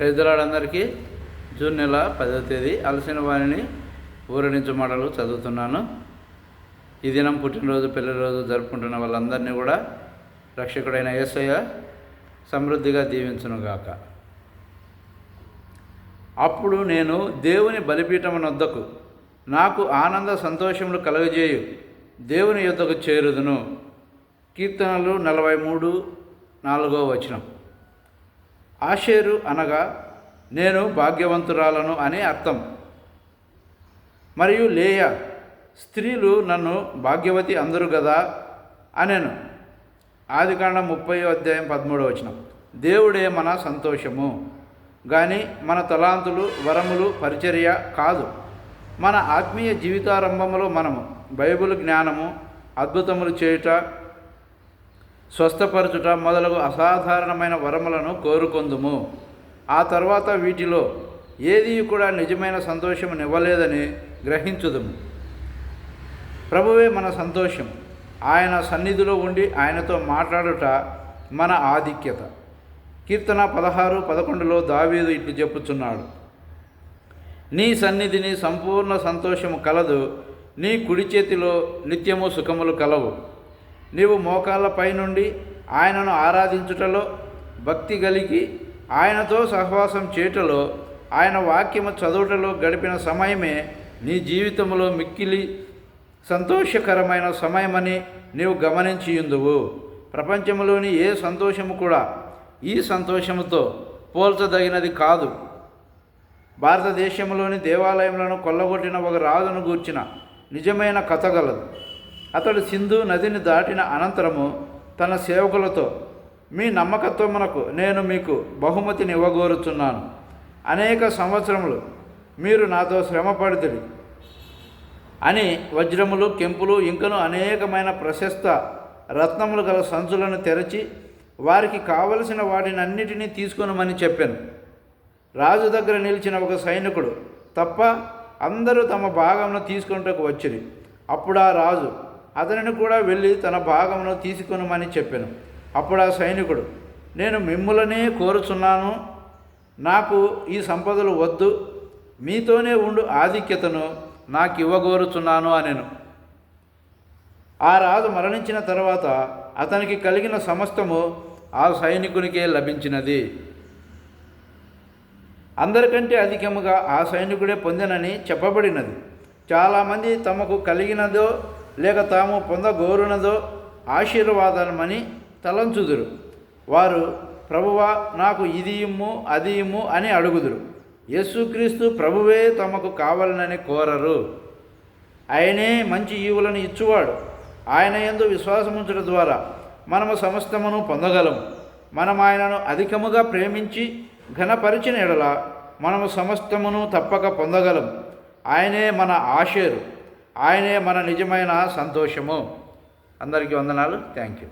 రైతులాడందరికీ June నెల పదవ తేదీ అలసిన వారిని ఊరడించు మాటలు చదువుతున్నాను. ఈ దినం పుట్టినరోజు పెళ్ళిరోజు జరుపుకుంటున్న వాళ్ళందరినీ కూడా రక్షకుడైన యేసయ్య సమృద్ధిగా దీవించునుగాక. అప్పుడు నేను దేవుని బలిపీఠమునొద్దకు నాకు ఆనంద సంతోషములు కలుగజేయు దేవుని యొద్దకు చేరుదును. కీర్తనలు నలభై మూడు నాలుగో వచనం. ఆషేరు అనగా నేను భాగ్యవంతురాలను అని అర్థం. మరియు లేయ స్త్రీలు నన్ను భాగ్యవతి అందరు కదా అనెను. ఆదికాండం ముప్పై అధ్యాయం పదమూడవ వచనం. దేవుడే మన సంతోషము కానీ మన తలాంతులు వరములు పరిచర్య కాదు. మన ఆత్మీయ జీవితారంభంలో మనము బైబిల్ జ్ఞానము అద్భుతములు చేయుట స్వస్థపరచుట మొదలగు అసాధారణమైన వరములను కోరుకొందుము. ఆ తర్వాత వీటిలో ఏది కూడా నిజమైన సంతోషమునివ్వలేదని గ్రహించుదుము. ప్రభువే మన సంతోషం. ఆయన సన్నిధిలో ఉండి ఆయనతో మాట్లాడుట మన ఆధిక్యత. కీర్తన పదహారు పదకొండులో దావీదు ఇట్లు చెప్పుచున్నాడు. నీ సన్నిధిని సంపూర్ణ సంతోషము కలదు. నీ కుడి చేతిలో నిత్యము సుఖములు కలవు. నీవు మోకాళ్ళపై నుండి ఆయనను ఆరాధించుటలో భక్తి కలిగి ఆయనతో సహవాసం చేయుటలో ఆయన వాక్యము చదువుటలో గడిపిన సమయమే నీ జీవితంలో మిక్కిలి సంతోషకరమైన సమయమని నీవు గమనించియుందువు. ప్రపంచంలోని ఏ సంతోషము కూడా ఈ సంతోషముతో పోల్చదగినది కాదు. భారతదేశంలోని దేవాలయములను కొల్లగొట్టిన ఒక రాజును గూర్చిన నిజమైన కథ గలదు. అతడు సింధు నదిని దాటిన అనంతరము తన సేవకులతో మీ నమ్మకత్వమునకు నేను మీకు బహుమతిని ఇవ్వగోరుచున్నాను. అనేక సంవత్సరములు మీరు నాతో శ్రమపడుతుంది అని వజ్రములు కెంపులు ఇంకను అనేకమైన ప్రశస్త రత్నములు గల సంచులను తెరచి వారికి కావలసిన వాటిని తీసుకునమని చెప్పాను. రాజు దగ్గర నిలిచిన ఒక సైనికుడు తప్ప అందరూ తమ భాగంలో తీసుకుంటకు వచ్చిరి. అప్పుడు ఆ రాజు అతనిని కూడా వెళ్ళి తన భాగమును తీసుకొనమని చెప్పాను. అప్పుడు ఆ సైనికుడు నేను మిమ్ములనే కోరుచున్నాను. నాకు ఈ సంపదలు వద్దు. మీతోనే ఉండు ఆధిక్యతను నాకు ఇవ్వగోరుచున్నాను అనెను. ఆ రాజు మరణించిన తర్వాత అతనికి కలిగిన సమస్తము ఆ సైనికునికే లభించినది. అందరికంటే అధికముగా ఆ సైనికుడే పొందినని చెప్పబడినది. చాలామంది తమకు కలిగినదో లేక తాము పొందగోరునదో ఆశీర్వాదమని తలంచుదురు. వారు ప్రభువా నాకు ఇది ఇమ్ము అది ఇమ్ము అని అడుగుదురు. యేసుక్రీస్తు ప్రభువే తమకు కావాలనని కోరరు. ఆయనే మంచి ఈవులను ఇచ్చువాడు. ఆయన ఎందు విశ్వాసముంచడం ద్వారా మనము సమస్తమును పొందగలము మనం ఆయనను అధికముగా ప్రేమించి ఘనపరిచిన ఎడల మనము సమస్తమును తప్పక పొందగలం. ఆయనే మన ఆశేరు. ఆయనే మన నిజమైన సంతోషము. అందరికీ వందనాలు. Thank you.